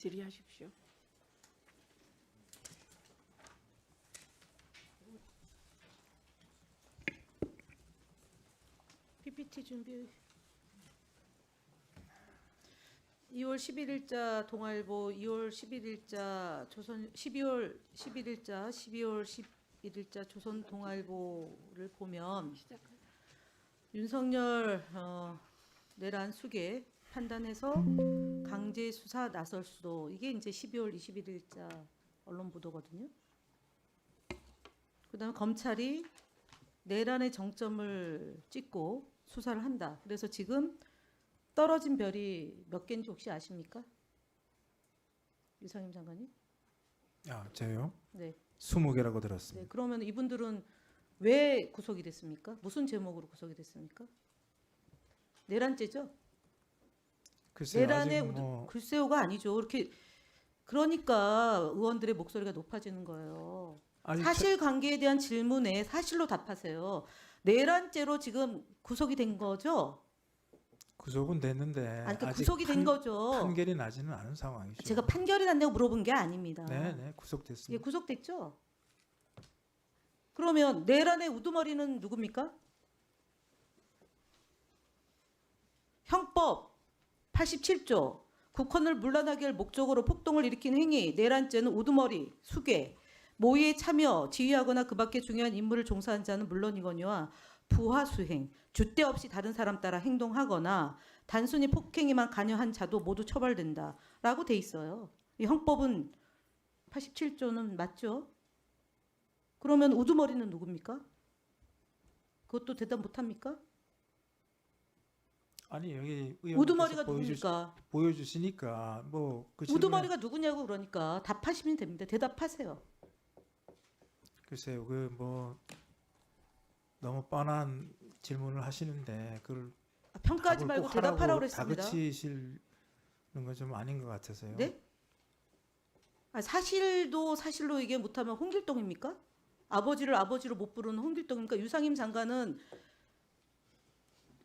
질의하십시오. 준비. 2월 11일자 동아일보, 2월 11일자 조선 12월 11일자, 12월 11일자 조선 동아일보를 보면 윤석열 어, 내란 수계 판단해서 강제 수사 나설 수도 이게 이제 12월 21일자 언론 보도거든요. 그다음에 검찰이 내란의 정점을 찍고 수사를 한다. 그래서 지금 떨어진 별이 몇 개인지 혹시 아십니까? 유상임 장관님? 아, 저요? 네. 20개라고 들었습니다. 네. 그러면 이분들은 왜 구속이 됐습니까? 무슨 제목으로 구속이 됐습니까? 내란죄죠? 글쎄요. 내란의 아직 뭐 글쎄요가 아니죠. 이렇게 그러니까 의원들의 목소리가 높아지는 거예요. 아직 사실 관계에 대한 질문에 사실로 답하세요. 내란죄로 지금 구속이 된 거죠? 구속은 됐는데 아니, 그러니까 아직 구속이 된 판- 거죠. 판결이 나지는 않은 상황이죠. 제가 판결이 났냐고 물어본 게 아닙니다. 네, 네, 예, 구속됐습니다. 구속됐죠. 그러면 내란의 우두머리는 누굽니까? 형법 87조 국헌을 물러나게 할 목적으로 폭동을 일으킨 행위 내란죄는 우두머리, 수괴, 모의에 참여, 지휘하거나 그 밖에 중요한 임무를 종사한 자는 물론이거니와 부하 수행, 줏대 없이 다른 사람 따라 행동하거나 단순히 폭행에만 관여한 자도 모두 처벌된다라고 돼 있어요. 이 형법은 87조는 맞죠? 그러면 우두머리는 누굽니까? 그것도 대답 못 합니까? 아니 여기 우두머리가 보여주, 누굽니까? 보여주시니까 뭐그 우두머리가 누구냐고 그러니까 답하시면 됩니다. 대답하세요. 글쎄요, 그 뭐 너무 뻔한 질문을 하시는데 그걸 아, 평가하지 말고 꼭 대답하라고 하라고 그랬습니다. 다그치시는 건 좀 아닌 것 같아서요. 네? 아, 사실도 사실로 얘기 못하면 홍길동입니까? 아버지를 아버지로 못 부르는 홍길동입니까? 유상임 장관은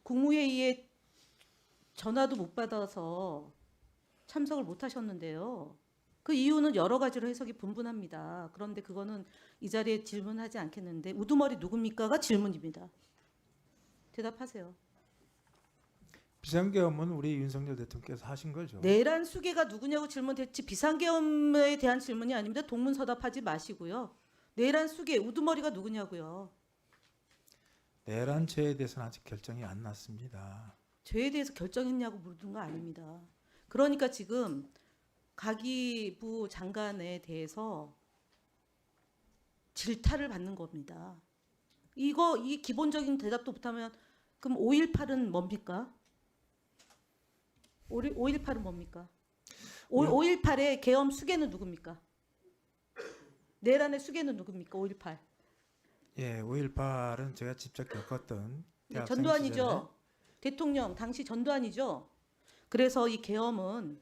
국무회의에 전화도 못 받아서 참석을 못 하셨는데요. 그 이유는 여러 가지로 해석이 분분합니다. 그런데 그거는 이 자리에 질문하지 않겠는데 우두머리 누굽니까가 질문입니다. 대답하세요. 비상계엄은 우리 윤석열 대통령께서 하신 거죠. 내란 수계가 누구냐고 질문했지 비상계엄에 대한 질문이 아닙니다. 동문서답하지 마시고요. 내란 수계 우두머리가 누구냐고요. 내란죄에 대해서는 아직 결정이 안 났습니다. 죄에 대해서 결정했냐고 물은 거 아닙니다. 그러니까 지금 가기부 장관에 대해서 질타를 받는 겁니다. 이거 이 기본적인 대답도 못하면 그럼 5.18은 뭡니까? 5.18은 뭡니까? 5.18의 계엄 수계는 누굽니까? 내란의 수계는 누굽니까? 5.18. 예, 5.18은 제가 직접 겪었던 네, 전두환이죠. 대통령 당시 전두환이죠. 그래서 이 계엄은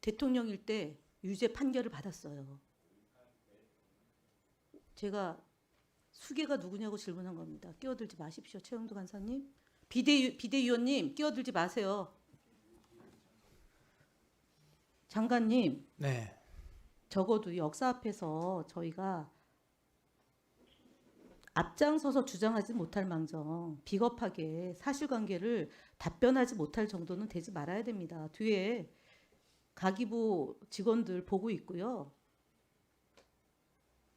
대통령일 때 유죄 판결을 받았어요. 제가 수계가 누구냐고 질문한 겁니다. 끼어들지 마십시오, 최영도 간사님. 비대 비대위원님 끼어들지 마세요. 장관님. 네. 적어도 역사 앞에서 저희가 앞장서서 주장하지 못할 망정 비겁하게 사실관계를 답변하지 못할 정도는 되지 말아야 됩니다. 뒤에 가기부 직원들 보고 있고요.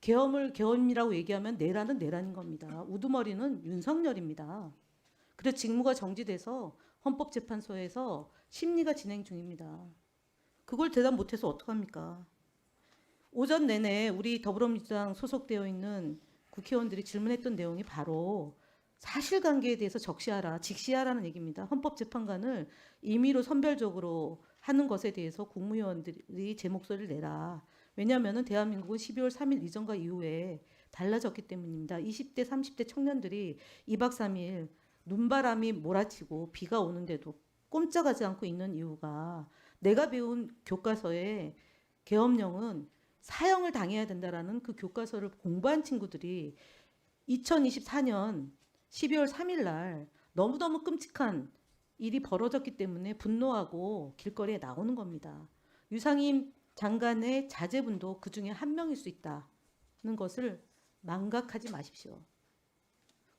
계엄을 계엄이라고 얘기하면 내란은 내란인 겁니다. 우두머리는 윤석열입니다. 그래서 직무가 정지돼서 헌법재판소에서 심리가 진행 중입니다. 그걸 대답 못해서 어떡합니까? 오전 내내 우리 더불어민주당 소속되어 있는 국회의원들이 질문했던 내용이 바로 사실관계에 대해서 적시하라, 직시하라는 얘기입니다. 헌법재판관을 임의로 선별적으로 하는 것에 대해서 국무위원들이 제 목소리를 내라. 왜냐하면 대한민국은 12월 3일 이전과 이후에 달라졌기 때문입니다. 20대, 30대 청년들이 2박 3일 눈바람이 몰아치고 비가 오는데도 꼼짝하지 않고 있는 이유가 내가 배운 교과서에 계엄령은 사형을 당해야 된다라는 그 교과서를 공부한 친구들이 2024년 12월 3일 날 너무너무 끔찍한 일이 벌어졌기 때문에 분노하고 길거리에 나오는 겁니다. 유상임 장관의 자제분도 그 중에 한 명일 수 있다는 것을 망각하지 마십시오.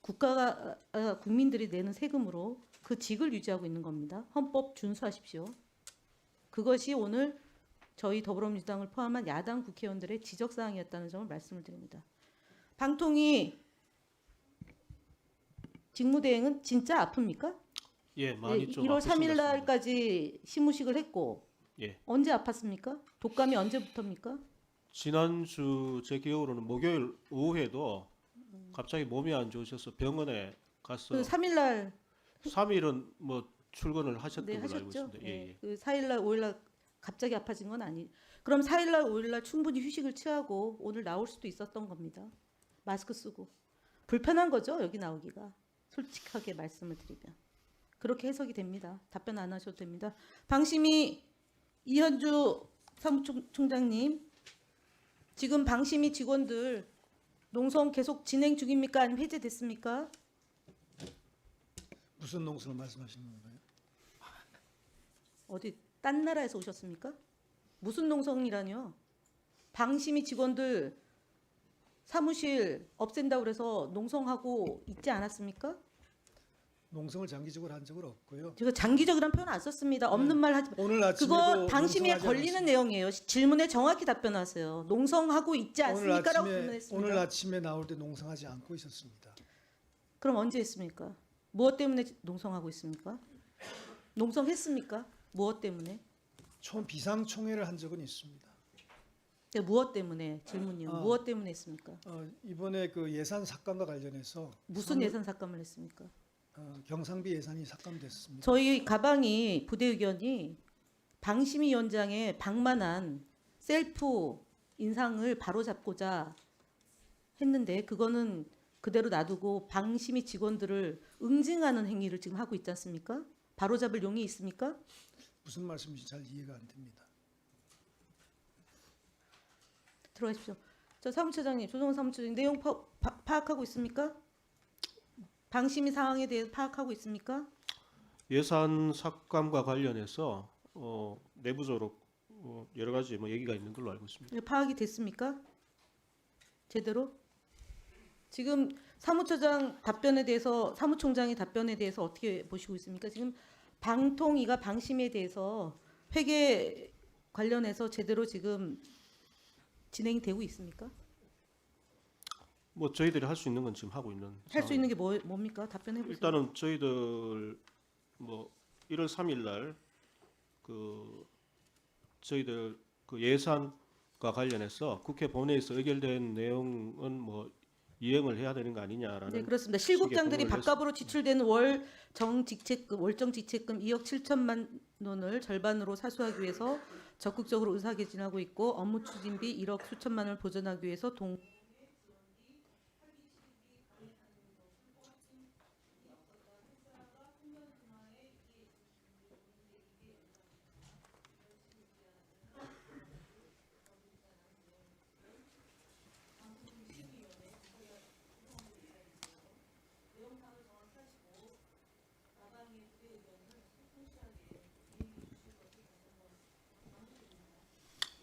국가가 아, 국민들이 내는 세금으로 그 직을 유지하고 있는 겁니다. 헌법 준수하십시오. 그것이 오늘 저희 더불어민주당을 포함한 야당 국회의원들의 지적 사항이었다는 점을 말씀을 드립니다. 방통위 직무대행은 진짜 아픕니까? 예, 많이 네, 좀 1월 아프신 3일 것 같습니다. 날까지 시무식을 했고 예. 언제 아팠습니까? 독감이 언제부터입니까? 지난주 제 기억으로는 목요일 오후에도 갑자기 몸이 안 좋으셔서 병원에 가서 그 3일 날 3일은 뭐 출근을 하셨던 네, 걸로 알고 하셨죠? 있습니다. 네. 예, 예. 그 4일 날 5일 날 갑자기 아파진 건 아니. 그럼 4일 날 5일 날 충분히 휴식을 취하고 오늘 나올 수도 있었던 겁니다. 마스크 쓰고 불편한 거죠 여기 나오기가 솔직하게 말씀을 드리면 그렇게 해석이 됩니다. 답변 안 하셔도 됩니다. 방심이 이현주 사무총장님 지금 방심이 직원들 농성 계속 진행 중입니까 아니면 해제됐습니까? 무슨 농성을 말씀하시는 건가요? 어디 딴 나라에서 오셨습니까? 무슨 농성이라뇨? 방심이 직원들 사무실 없앤다고 그래서 농성하고 있지 않았습니까? 농성을 장기적으로 한 적은 없고요. 제가 장기적이라는 표현 안 썼습니다. 없는 말 하지 마. 오늘 아침에도 그거 방심에 농성하지 걸리는 않았습니다. 내용이에요. 질문에 정확히 답변하세요. 농성하고 있지 오늘 않습니까라고 아침에 질문했습니다. 오늘 아침에 나올 때 농성하지 않고 있었습니다. 그럼 언제 했습니까? 무엇 때문에 농성하고 있습니까? 농성했습니까? 무엇 때문에? 총 비상 총회를 한 적은 있습니다. 네, 무엇 때문에 질문이요. 아. 무엇 때문에 했습니까? 어, 이번에 그 예산 삭감과 관련해서 무슨 상- 예산 삭감을 했습니까? 어, 경상비 예산이 삭감됐습니다. 저희 가방이 부대 의견이 방심위 위원장의 방만한 셀프 인상을 바로잡고자 했는데 그거는 그대로 놔두고 방심위 직원들을 응징하는 행위를 지금 하고 있지 않습니까? 바로잡을 용이 있습니까? 무슨 말씀인지 잘 이해가 안 됩니다. 들어가십시오. 저 사무처장님, 조정원 사무처장님 내용 파, 파, 파 악하고 있습니까? 방심위 상황에 대해서 파악하고 있습니까? 예산 삭감과 관련해서 어, 내부적으로 어, 여러 가지 뭐 얘기가 있는 걸로 알고 있습니다. 네, 파악이 됐습니까? 제대로? 지금 사무처장 답변에 대해서 사무총장의 답변에 대해서 어떻게 보시고 있습니까? 지금 방통위가 방심에 대해서 회계 관련해서 제대로 지금 진행이 되고 있습니까? 뭐 저희들이 할 수 있는 건 지금 하고 있는 할 수 있는 게 뭐, 뭡니까? 답변해 보세요. 일단은 저희들 뭐 1월 3일 날그 저희들 그 예산과 관련해서 국회 본회의에서 의결된 내용은 뭐 이행을 해야 되는 거 아니냐라는 네, 그렇습니다. 실국장들이 밥값으로 지출되는 월 정직책금, 월정 직책금 2억 7천만 원을 절반으로 사수하기 위해서 적극적으로 의사개진하고 있고 업무 추진비 1억 수천만 원을 보전하기 위해서 동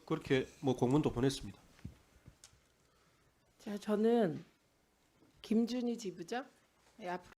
그렇게 뭐 공문도 보냈습니다. 자, 저는 김준희 지부장 예, 앞으로